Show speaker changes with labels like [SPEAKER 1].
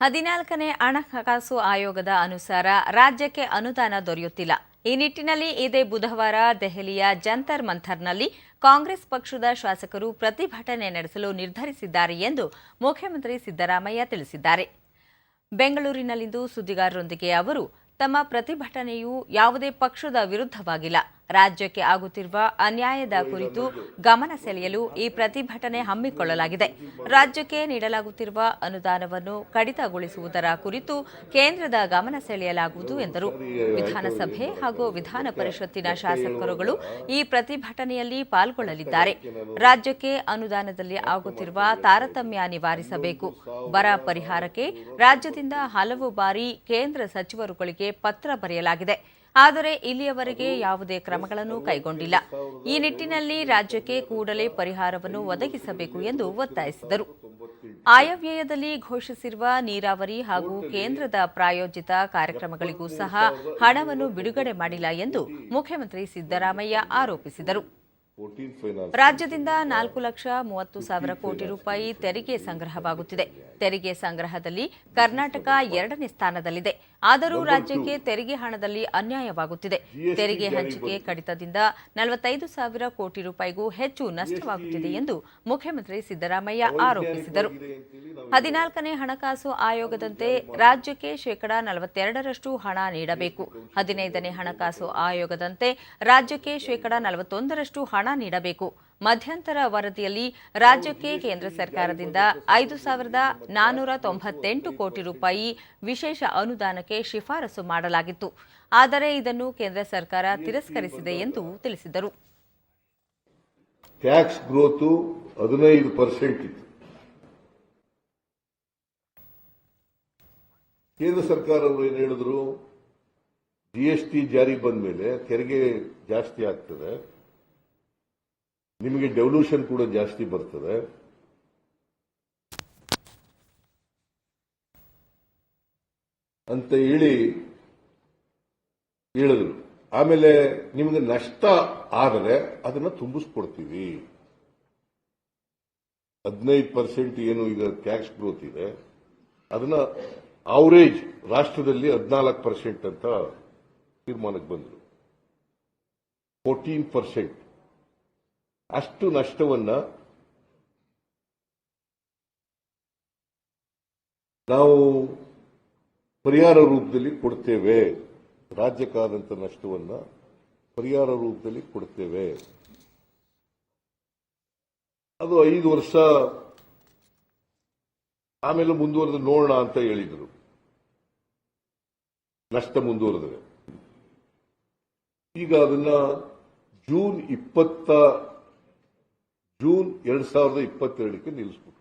[SPEAKER 1] ಹದಿನಾಲ್ಕನೇ ಹಣಕಾಸು ಆಯೋಗದ ಅನುಸಾರ ರಾಜ್ಯಕ್ಕೆ ಅನುದಾನ ದೊರೆಯುತ್ತಿಲ್ಲ. ಈ ನಿಟ್ಟಿನಲ್ಲಿ ಇದೇ ಬುಧವಾರ ದೆಹಲಿಯ ಜಂತರ್ ಮಂಥರ್ನಲ್ಲಿ ಕಾಂಗ್ರೆಸ್ ಪಕ್ಷದ ಶಾಸಕರು ಪ್ರತಿಭಟನೆ ನಡೆಸಲು ನಿರ್ಧರಿಸಿದ್ದಾರೆ ಎಂದು ಮುಖ್ಯಮಂತ್ರಿ ಸಿದ್ದರಾಮಯ್ಯ ತಿಳಿಸಿದ್ದಾರೆ. ಬೆಂಗಳೂರಿನಲ್ಲಿಂದು ಸುದ್ದಿಗಾರರೊಂದಿಗೆ ಅವರು, ತಮ್ಮ ಪ್ರತಿಭಟನೆಯು ಯಾವುದೇ ಪಕ್ಷದ ವಿರುದ್ಧವಾಗಿಲ್ಲ. ರಾಜ್ಯಕ್ಕೆ ಆಗುತ್ತಿರುವ ಅನ್ಯಾಯದ ಕುರಿತು ಗಮನ ಸೆಳೆಯಲು ಈ ಪ್ರತಿಭಟನೆ ಹಮ್ಮಿಕೊಳ್ಳಲಾಗಿದೆ. ರಾಜ್ಯಕ್ಕೆ ನೀಡಲಾಗುತ್ತಿರುವ ಅನುದಾನವನ್ನು ಕಡಿತಗೊಳಿಸುವುದರ ಕುರಿತು ಕೇಂದ್ರದ ಗಮನ ಸೆಳೆಯಲಾಗುವುದು ಎಂದರು. ವಿಧಾನಸಭೆ ಹಾಗೂ ವಿಧಾನ ಪರಿಷತ್ತಿನ ಶಾಸಕರುಗಳು ಈ ಪ್ರತಿಭಟನೆಯಲ್ಲಿ ಪಾಲ್ಗೊಳ್ಳಲಿದ್ದಾರೆ. ರಾಜ್ಯಕ್ಕೆ ಅನುದಾನದಲ್ಲಿ ಆಗುತ್ತಿರುವ ತಾರತಮ್ಯ ನಿವಾರಿಸಬೇಕು. ಬರ ಪರಿಹಾರಕ್ಕೆ ರಾಜ್ಯದಿಂದ ಹಲವು ಬಾರಿ ಕೇಂದ್ರ ಸಚಿವರುಗಳಿಗೆ ಪತ್ರ ಬರೆಯಲಾಗಿದೆ. ಆದರೆ ಇಲ್ಲಿಯವರೆಗೆ ಯಾವುದೇ ಕ್ರಮಗಳನ್ನು ಕೈಗೊಂಡಿಲ್ಲ. ಈ ನಿಟ್ಟಿನಲ್ಲಿ ರಾಜ್ಯಕ್ಕೆ ಕೂಡಲೇ ಪರಿಹಾರವನ್ನು ಒದಗಿಸಬೇಕು ಎಂದು ಒತ್ತಾಯಿಸಿದರು. ಆಯವ್ಯಯದಲ್ಲಿ ಘೋಷಿಸಿರುವ ನೀರಾವರಿ ಹಾಗೂ ಕೇಂದ್ರದ ಪ್ರಾಯೋಜಿತ ಕಾರ್ಯಕ್ರಮಗಳಿಗೂ ಸಹ ಹಣವನ್ನು ಬಿಡುಗಡೆ ಮಾಡಿಲ್ಲ ಎಂದು ಮುಖ್ಯಮಂತ್ರಿ ಸಿದ್ದರಾಮಯ್ಯ ಆರೋಪಿಸಿದರು. ರಾಜ್ಯದಿಂದ ನಾಲ್ಕು ಲಕ್ಷ ಮೂವತ್ತು ಸಾವಿರ ಕೋಟಿ ರೂಪಾಯಿ ತೆರಿಗೆ ಸಂಗ್ರಹವಾಗುತ್ತಿದೆ. ತೆರಿಗೆ ಸಂಗ್ರಹದಲ್ಲಿ ಕರ್ನಾಟಕ ಎರಡನೇ ಸ್ಥಾನದಲ್ಲಿದೆ. ಆದರೂ ರಾಜ್ಯಕ್ಕೆ ತೆರಿಗೆ ಹಣದಲ್ಲಿ ಅನ್ಯಾಯವಾಗುತ್ತಿದೆ. ತೆರಿಗೆ ಹಂಚಿಕೆ ಕಡಿತದಿಂದ ನಲವತ್ತೈದು ಸಾವಿರ ಕೋಟಿ ರೂಪಾಯಿಗೂ ಹೆಚ್ಚು ನಷ್ಟವಾಗುತ್ತಿದೆ ಎಂದು ಮುಖ್ಯಮಂತ್ರಿ ಸಿದ್ದರಾಮಯ್ಯ ಆರೋಪಿಸಿದರು. ಹದಿನಾಲ್ಕನೇ ಹಣಕಾಸು ಆಯೋಗದಂತೆ ರಾಜ್ಯಕ್ಕೆ ಶೇಕಡಾ ನಲವತ್ತೆರಡರಷ್ಟು ಹಣ ನೀಡಬೇಕು. ಹದಿನೈದನೇ ಹಣಕಾಸು ಆಯೋಗದಂತೆ ರಾಜ್ಯಕ್ಕೆ ಶೇಕಡಾ ನಲವತ್ತೊಂದರಷ್ಟು ಹಣ ನೀಡಬೇಕು. ಮಧ್ಯಂತರ ವರದಿಯಲ್ಲಿ ರಾಜ್ಯಕ್ಕೆ ಕೇಂದ್ರ ಸರ್ಕಾರದಿಂದ ಐದು ಸಾವಿರದ ನಾನ್ನೂರ ತೊಂಬತ್ತೆಂಟು ಕೋಟಿ ರೂಪಾಯಿ ವಿಶೇಷ ಅನುದಾನಕ್ಕೆ ಶಿಫಾರಸು ಮಾಡಲಾಗಿತ್ತು. ಆದರೆ ಇದನ್ನು ಕೇಂದ್ರ ಸರ್ಕಾರ ತಿರಸ್ಕರಿಸಿದೆ ಎಂದು ತಿಳಿಸಿದರು.
[SPEAKER 2] ಟ್ಯಾಕ್ಸ್ ಗ್ರೋತು ಹದಿನೈದು ಪರ್ಸೆಂಟ್ ಇತ್ತು. ಕೇಂದ್ರ ಸರ್ಕಾರವರು ಏನು ಹೇಳಿದ್ರು? ಜಿಎಸ್ಟಿ ಜಾರಿ ಬಂದ ಮೇಲೆ ತೆರಿಗೆ ಜಾಸ್ತಿ ಆಗ್ತದೆ. ನಿಮಗೆ ಡೆವಲ್ಯೂಷನ್ ಕೂಡ ಜಾಸ್ತಿ ಬರ್ತದೆ. ಅಂತ ಹೇಳಿ ಹೇಳಿದ್ರು. ಆಮೇಲೆ ನಿಮಗೆ ನಷ್ಟ ಆದರೆ ಅದನ್ನ ತುಂಬಿಸ್ಕೊಡ್ತೀವಿ. ಹದಿನೈದು ಪರ್ಸೆಂಟ್ ಏನು ಈಗ ಟ್ಯಾಕ್ಸ್ ಗ್ರೋತ್ ಇದೆ. ಅದನ್ನ ಅವರೇಜ್ ರಾಷ್ಟ್ರದಲ್ಲಿ ಹದಿನಾಲ್ಕು ಪರ್ಸೆಂಟ್ ಅಂತ ತೀರ್ಮಾನಕ್ಕೆ ಬಂದರು. ಫೋರ್ಟೀನ್ ಪರ್ಸೆಂಟ್ ಅಷ್ಟು ನಷ್ಟವನ್ನ ನಾವು ಪರಿಹಾರ ರೂಪದಲ್ಲಿ ಕೊಡ್ತೇವೆ. ರಾಜ್ಯಕ್ಕಾದಂಥ ನಷ್ಟವನ್ನ ಪರಿಹಾರ ರೂಪದಲ್ಲಿ ಕೊಡ್ತೇವೆ. ಅದು ಐದು ವರ್ಷ ಆಮೇಲೆ ಮುಂದುವರೆದು ನೋಡೋಣ ಅಂತ ಹೇಳಿದರು. ನಷ್ಟ ಮುಂದುವರೆದಿದೆ. ಈಗ ಅದನ್ನ ಜೂನ್ ಇಪ್ಪತ್ತ ಜೂನ್ ಎರಡ್ ಸಾವಿರದ ಇಪ್ಪತ್ತೆರಡಕ್ಕೆ ನಿಲ್ಲಿಸ್ಬಿಟ್ಟು